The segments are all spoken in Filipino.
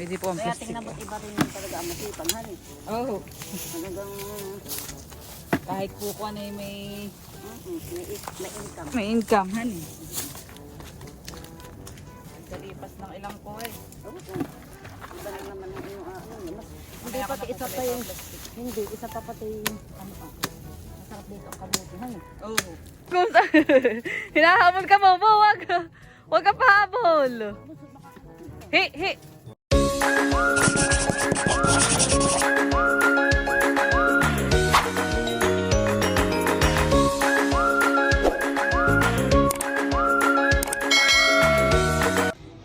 Pwede po ang Kaya plastic. tingnan mo iba rin yung talaga ang masipag, honey. Oo. Talagang, Kahit po ko ano may mm, may, may income. may income, honey. Kalipas ng ilang ko eh. Oo, iba na naman yung yung, ah, ano, mas, hindi na isa po pa yung, hindi, isa pa pati yung, ano pa, masarap dito ang kabuti, honey. Oo. Kung sa... Hinahabol ka mo, wag. Wag ka pahabol. Hi, hi.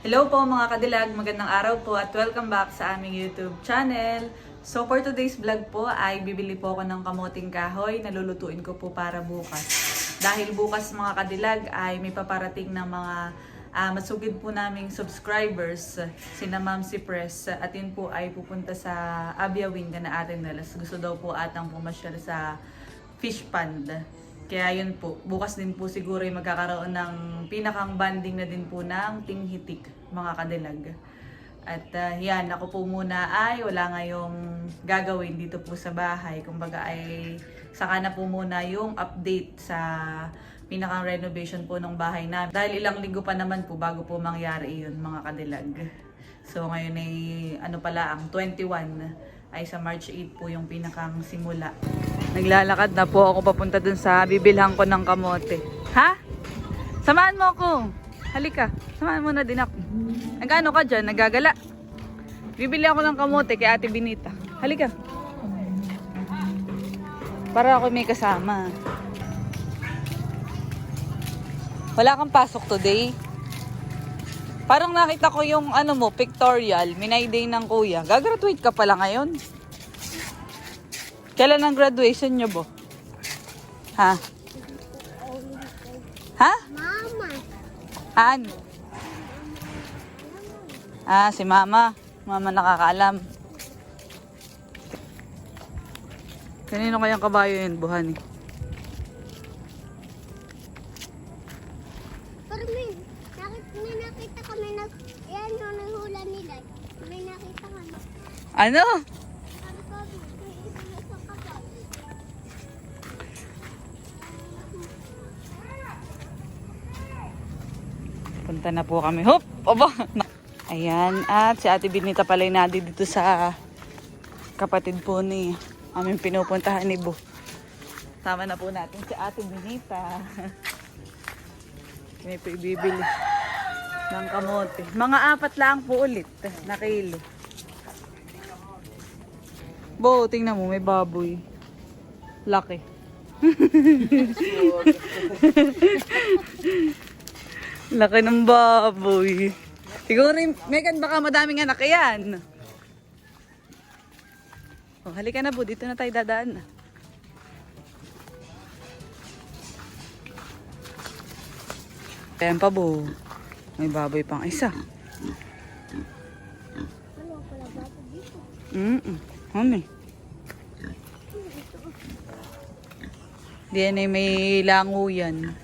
Hello po mga kadilag, magandang araw po at welcome back sa aming YouTube channel. So for today's vlog po ay bibili po ako ng kamoting kahoy na lulutuin ko po para bukas. Dahil bukas mga kadilag ay may paparating ng mga ah, masugid po naming subscribers, sina Ma'am si Press at yun po ay pupunta sa Abiawing na ating nalas. Gusto daw po atang pumasyal sa fish pond. Kaya yun po, bukas din po siguro yung magkakaroon ng pinakang banding na din po ng tinghitik, mga kadilag. At ah, yan, ako po muna ay wala ngayong gagawin dito po sa bahay. Kumbaga ay saka na po muna yung update sa pinakang renovation po ng bahay namin. Dahil ilang linggo pa naman po bago po mangyari yun, mga kadilag. So ngayon ay ano pala ang 21 ay sa March 8 po yung pinakang simula. Naglalakad na po ako papunta dun sa bibilhan ko ng kamote. Ha? Samahan mo ako. Halika. Samahan mo na din ako. Nagano ka dyan? Nagagala. Bibili ako ng kamote kay Ate Binita. Halika. Para ako may kasama. Wala kang pasok today. Parang nakita ko yung ano mo, pictorial, minay day ng kuya. Gagraduate ka pala ngayon. Kailan ang graduation nyo, bo? Ha? Ha? Mama. Han? Ah, si mama. Mama nakakaalam. Kanino kayang kabayo yun, buhan eh? Ano? Punta na po kami. Hop! Oba! Ayan. At si Ate Binita pala yung dito sa kapatid po ni aming pinupuntahan ni Bo. Tama na po natin si Ate Binita. May po ibibili ng kamote. Mga apat lang po ulit na kilo. Bo, tingnan mo, may baboy. Laki. Laki ng baboy. Siguro, Megan, baka madaming anak yan. Oh, halika na po, dito na tayo dadaan. Ayan pa po. May baboy pang isa. Mm-mm. Eh. Diyan ay may lango yan.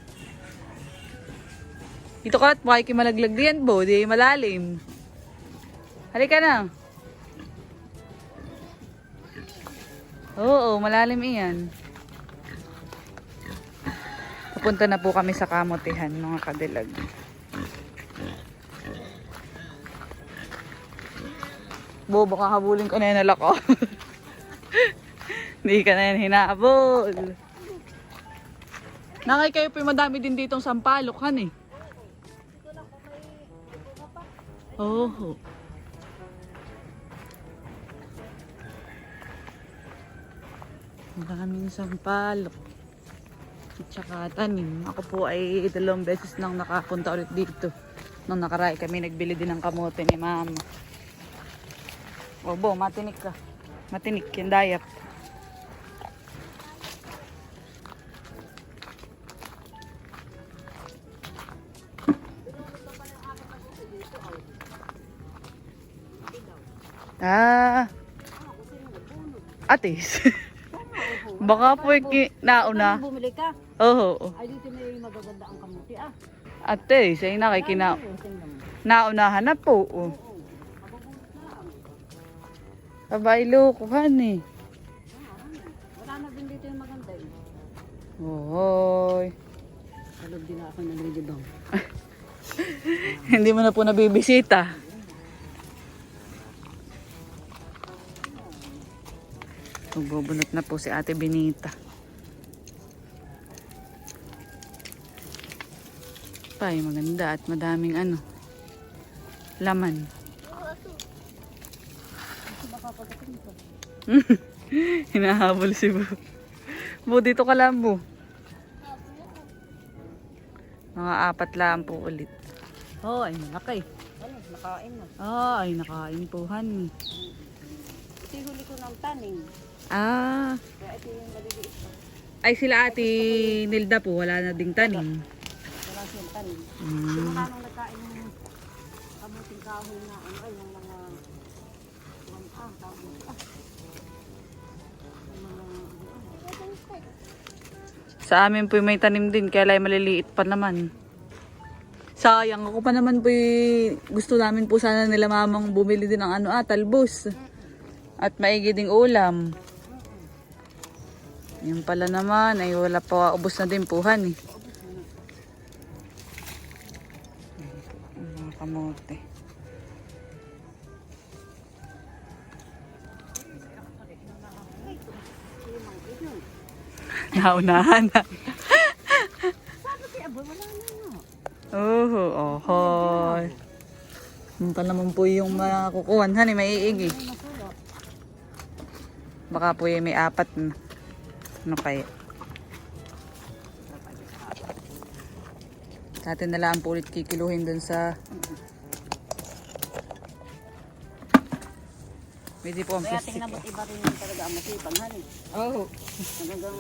Dito ka at makikimalaglag diyan bo. Di malalim. Halika na. Oo, malalim iyan. Papunta na po kami sa kamotihan mga kadilag. Bo, baka habulin ko na yan ko. Hindi ka na yan hinabol. Nakay kayo po madami din ditong sampalok, han eh. Oo. Maraming sampalok. At saka tanim. Ako po ay dalawang beses nang nakapunta ulit dito. Nung nakaraya kami nagbili din ng kamote ni mama. Obo, matinik ka. Matinik yung dayap. Ah. Atis. Baka po nauna. Bumili ka, Oo. Ay dito may magaganda ang kamuti ah. Atis, ay nakikina. Ayun, tingnan mo. Naunahan na po. Oh. Abay, lokohan eh. Wala na din dito yung maganda eh. Ohoy. Salog din ako ng. Hindi mo na po nabibisita. Magbubunot na po si Ate Benita. Pay, maganda at madaming ano, laman. Hinahabol si Bu. Bu, dito ka lang, Bu. Mga apat lang po ulit. Oh, ay malaki. Ano, nakain na. Ah, ay nakain po, honey. Ito yung huli ko ng taning. Ah, ay sila ate Nilda po, wala na ding tanim. Wala siyang taning. Mm. Simula nung nagkain ng kamuting kahoy na ano ay yung mga ah, ah. Yung mga ano, Sa amin po may tanim din, kaya lang maliliit pa naman. Sayang ako pa naman po gusto namin po sana nila mamang bumili din ng ano ah, talbos. At maigi ding ulam. Yun pala naman, ay wala pa, ubos na din po, honey. Mga kamote. Naunahan na. Sabi abo, wala na nga. Oo, oh, Yun pa naman po yung makukuhan, honey, maiigi. Baka po yung may apat na. Ano kaya? Sa atin na lang po ulit kikiluhin dun sa... Pwede po ang Kaya plastic. tingnan mo't iba rin yung talaga ang masipag, honey. Oo. Talagang,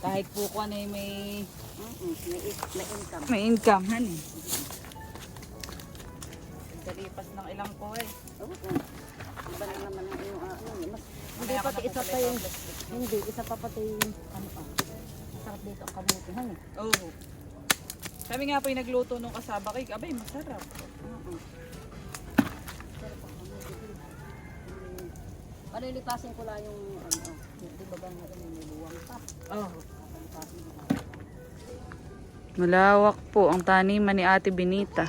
Kahit po ko ano may... mm may, may income. May income, honey. Kalipas ng ilang po eh. Oo. Iba na naman ang iyong ah, ano. Mas, hindi pati isa pa yung, hindi, isa pa pati yung, ano pa. Masarap dito ang kamuti, honey. Oo. Kami nga po yung nagluto nung kasaba cake. Abay, masarap. Oo. Sarap. Mm. Palilitasin ko lang yung, ano, di ba ba nga rin niluwang pa. Oo. Ko lang. Malawak po ang taniman ni Ate Benita.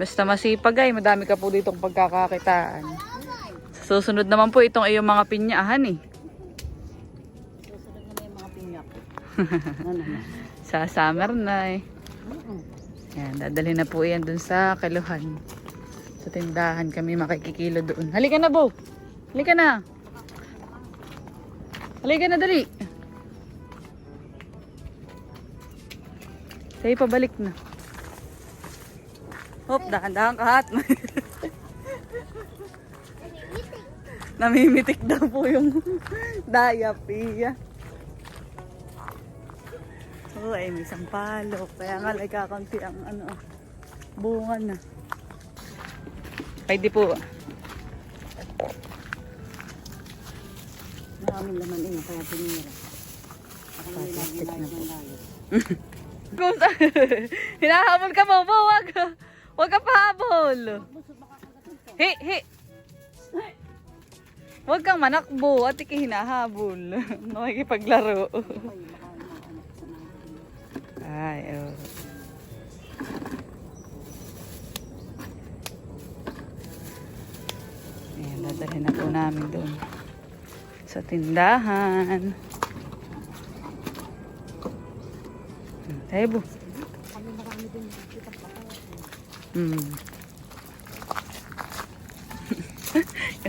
Basta masipag ay, madami ka po ditong pagkakakitaan. Susunod naman po itong iyong mga pinyahan eh. Susunod na yung mga pinyak. ano na? Sa summer na eh. Yan, dadalhin na po yan dun sa kaluhan. Sa tindahan kami makikikilo doon. Halika na, Bo. Halika na. Halika na, dali. Tayo pabalik na. Hop, dahan-dahan ka hat. Namimitik daw po yung diapia. Oo, ay may sampalok. Kaya nga, like, kakunti ang ano, bunga na. Pwede po. Maraming laman yun, kaya pinira. Ako na sa... Hinahabol ka mo, Bo. Wag. Wag ka pahabol. Hi, hi. Huwag kang manakbo at iki hinahabol. Nakikipaglaro. Ay, oh. Ayan, dadalhin na po namin doon. Sa tindahan. Hmm, Tayo, Bu. Kami marami din kita pa. Hmm.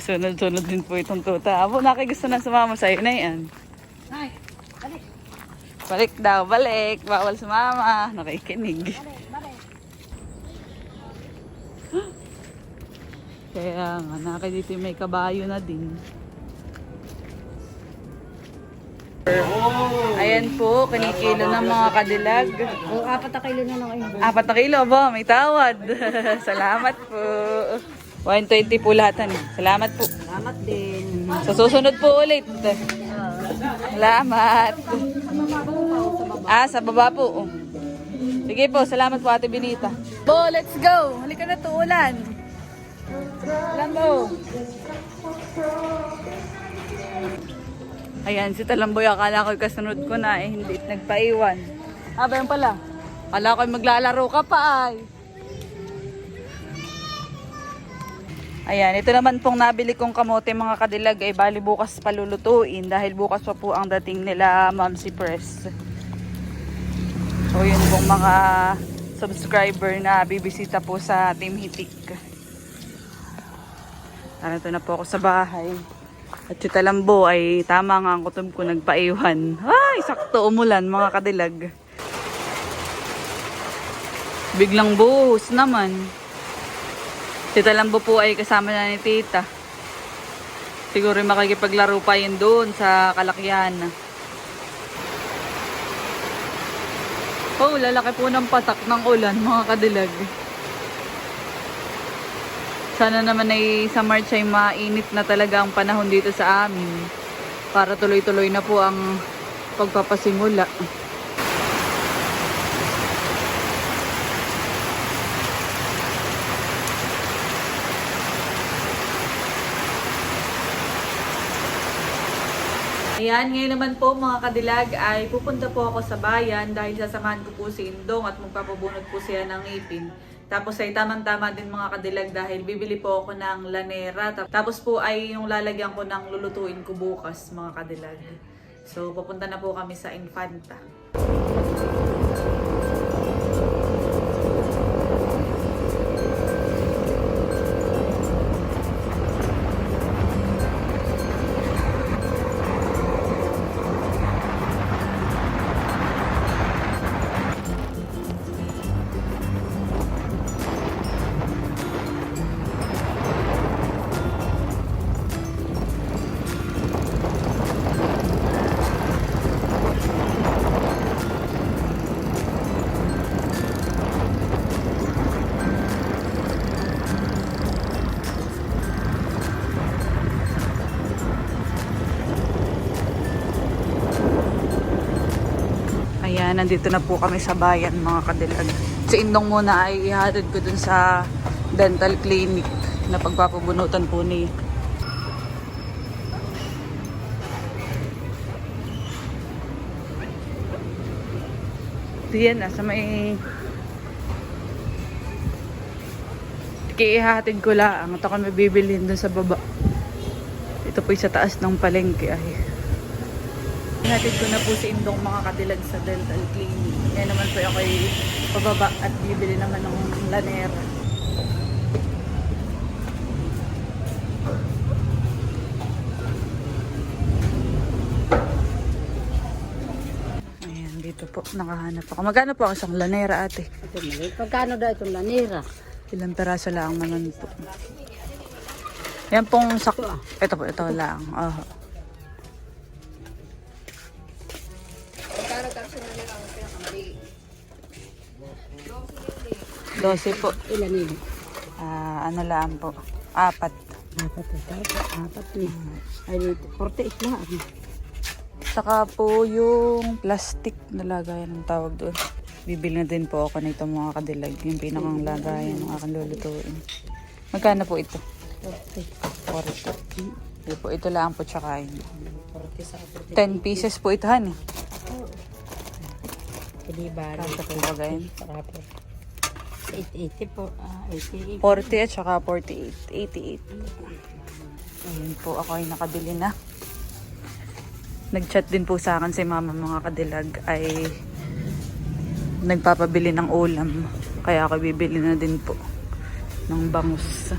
Sunod-sunod din po itong tuta. Abo, nakigusto na sumama sa'yo na yan. Ay, balik, Balik daw, balik. Bawal sumama. Nakikinig. balik, balik. Kaya nga, naki dito yung may kabayo na din. Ayan po, kinikilo ng mga kadilag. O, apat na kilo na lang ayun. Apat na kilo ba? May tawad. Salamat po. 120 po lahat. han. Salamat po. Salamat din. Sa susunod po ulit. Salamat. Ah, sa baba po. Sige po, salamat po Ate Benita. Bo, let's go. Halika na to, ulan. Mo. Ayan, si Talamboy, akala ko kasunod ko na eh, hindi nagpaiwan. Ah, ba yun pala? Akala ko maglalaro ka pa ay. Ayan, ito naman pong nabili kong kamote mga kadilag ay bali bukas palulutuin dahil bukas pa po ang dating nila Mamsi Press. So yun pong mga subscriber na bibisita po sa Team Hitik. Narito na po ako sa bahay. At si Talambo ay tama nga ang kutob ko nagpaiwan. Ay, sakto umulan mga kadilag. Biglang buhos naman. Si Talambo po ay kasama na ni Tita. Siguro makikipaglaro pa yun doon sa kalakyan. Oh, lalaki po ng patak ng ulan mga kadilag. Sana naman ay sa March ay mainit na talaga ang panahon dito sa amin. Para tuloy-tuloy na po ang pagpapasimula. Ayan, ngayon naman po mga kadilag ay pupunta po ako sa bayan dahil sasamahan ko po si Indong at magpapabunot po siya ng ipin. Tapos ay tamang-tama din mga kadilag dahil bibili po ako ng lanera. Tapos po ay yung lalagyan ko ng lulutuin ko bukas mga kadilag. So pupunta na po kami sa Infanta. Nandito na po kami sa bayan mga kadilag. Si Indong muna ay ihatid ko dun sa dental clinic na pagpapabunutan po niya. Diyan na, sa may... Ihatid ko lang. Ito kami bibilhin dun sa baba. Ito po sa taas ng palengke ay. Ihatid ko na po si Indong mga kadilag sa dental clinic. Ngayon naman po ako ay pababa at bibili naman ng lanera. Ayan, dito po. Nakahanap ako. Magkano po ako sa lanera ate? Pagkano daw itong lanira? Ilang peraso lang naman po. Yan pong sak... Ito po, ito lang. Oh. Dose po. Ilan nila? Ah, ano lang po. Apat. Apat na tayo. Apat na. Ay, 48 lang. Saka po yung plastic na lagayan ng tawag doon. Bibili na din po ako nito mga kadilag. Yung pinakang lagayan ng aking lulutuin. Magkano po ito? 40. 40. Hindi po, ito lang po tsaka yun. 40 sa 10 pieces po ito, han. Hindi ba? Kasha po ba ganyan? 880 po. Ah, 88. 40 at saka 48. 88. Ayun po, ako ay nakabili na. Nag-chat din po sa akin si mama mga kadilag ay nagpapabili ng ulam. Kaya ako bibili na din po ng bangus.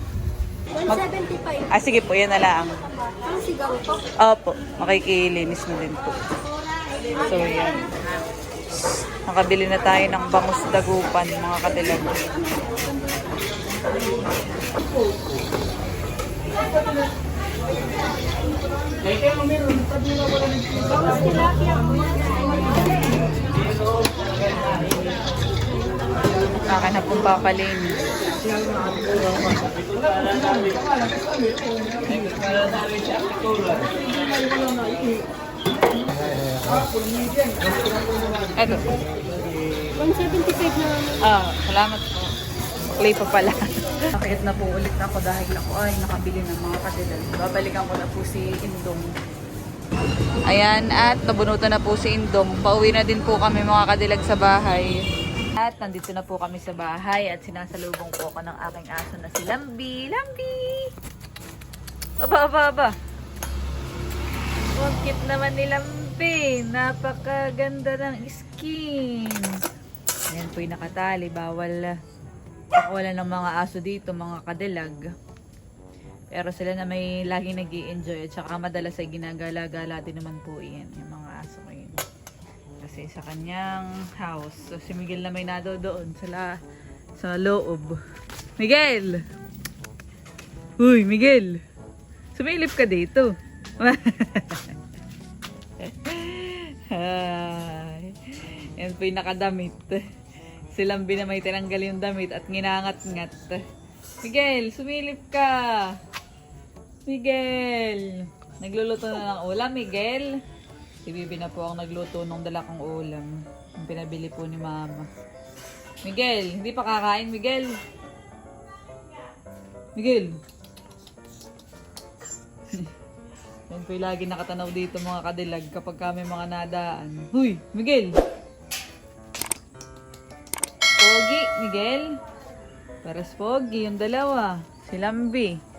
175. Ah, sige po, yan na lang. Ang sigaw to. Opo, makikilinis na din po. So, yan. Nakabili na tayo ng bangus dagupan, mga kadilag. Saka na pong papalinis. Eto. 175 na Ah, salamat po. Play pa pala. Nakit na po ulit ako dahil ako ay nakabili ng mga kadilag. Babalikan ko na po si Indong. Ayan, at nabunutan na po si Indong. Pauwi na din po kami mga kadilag sa bahay. At nandito na po kami sa bahay at sinasalubong po ako ng aking aso na si Lambi. Lambi! Aba, aba, aba. Ang cute naman ni Lambi. Napakaganda ng skin. Ayan po yung nakatali. Bawal pakawalan ng mga aso dito, mga kadilag. Pero sila na may laging nag enjoy at saka madalas ay ginagala-gala din naman po iyan, yung mga aso ko yun. Kasi sa kanyang house. So si Miguel na may nado doon sa, sa loob. Miguel! Uy, Miguel! Sumilip ka dito. Ay, yan po yung nakadamit. Silang binamay tinanggal yung damit at nginangat-ngat. Miguel, sumilip ka! Miguel! Nagluluto na ng ulam, Miguel. Si Bibi na po ang nagluto ng dala ulam. Yung pinabili po ni Mama. Miguel, hindi pa kakain, Miguel. Miguel. Yan yung lagi nakatanaw dito mga kadilag kapag kami mga nadaan. Huy, Miguel! Pogi, Miguel. Paras pogi, yung dalawa. Si Lambi.